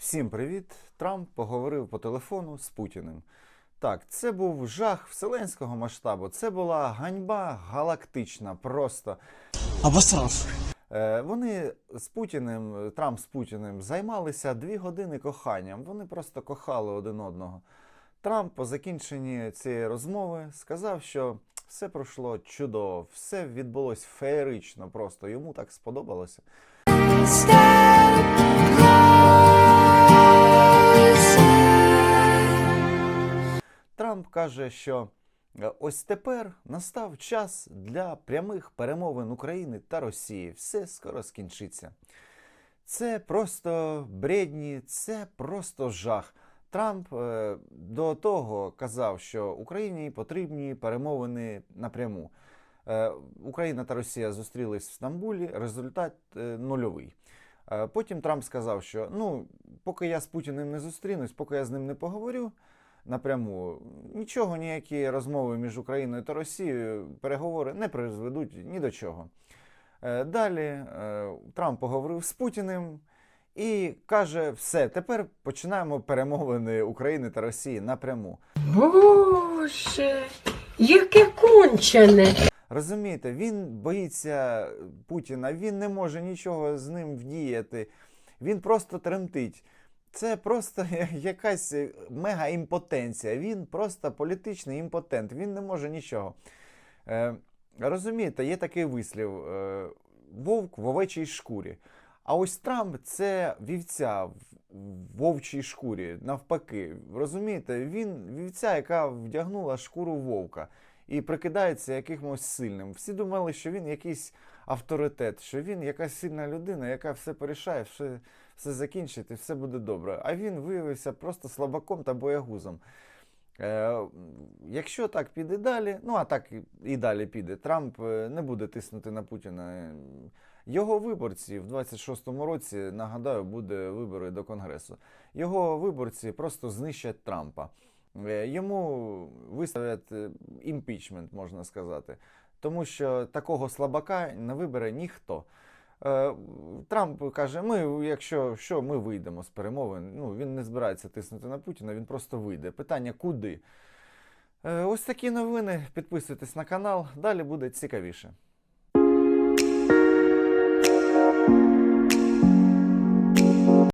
Всім привіт! Трамп поговорив по телефону з Путіним. Так, це був жах вселенського масштабу. Це була ганьба галактична. Просто Обосрав. Е, вони з Путіним, Трамп з Путіним займалися дві години коханням. Вони просто кохали один одного. Трамп по закінченні цієї розмови сказав, що все пройшло чудово, все відбулось феєрично. Просто йому так сподобалося. Каже, що е, ось тепер настав час для прямих перемовин України та Росії. Все скоро скінчиться. Це просто бредні, це просто жах. Трамп е, до того казав, що Україні потрібні перемовини напряму. Е, Україна та Росія зустрілись в Стамбулі, результат нульовий. Потім Трамп сказав, що ну, поки я з Путіним не зустрінусь, поки я з ним не поговорю напряму, нічого, ніякі розмови між Україною та Росією, переговори не призведуть ні до чого. Е, Далі е, Трамп поговорив з Путіним і каже: все, тепер починаємо перемовини України та Росії напряму. Боже, яке кончене. Розумієте, він боїться Путіна, він не може нічого з ним вдіяти. Він просто тремтить. Це просто якась мега-імпотенція. Він просто політичний імпотент. Він не може нічого. Е, розумієте, є такий вислів: е, вовк в овечій шкурі. А ось Трамп це вівця в вовчій шкурі, навпаки. Розумієте, він вівця, яка вдягнула шкуру вовка і прикидається якимось сильним. Всі думали, що він якийсь авторитет, що він якась сильна людина, яка все порішає, все, все закінчить і все буде добре. А він виявився просто слабаком та боягузом. Е, якщо так піде далі, ну а так і- далі піде, Трамп е, не буде тиснути на Путіна. Його виборці в 26-му році, нагадаю, буде вибори до Конгресу. Його виборці просто знищать Трампа. Е, Йому виставлять е, імпічмент, можна сказати. Тому що такого слабака не вибере ніхто. Е, Трамп каже: ми, якщо що, ми вийдемо з перемовин. Ну, він не збирається тиснути на Путіна, він просто вийде. Питання куди? Ось такі новини. Підписуйтесь на канал, далі буде цікавіше.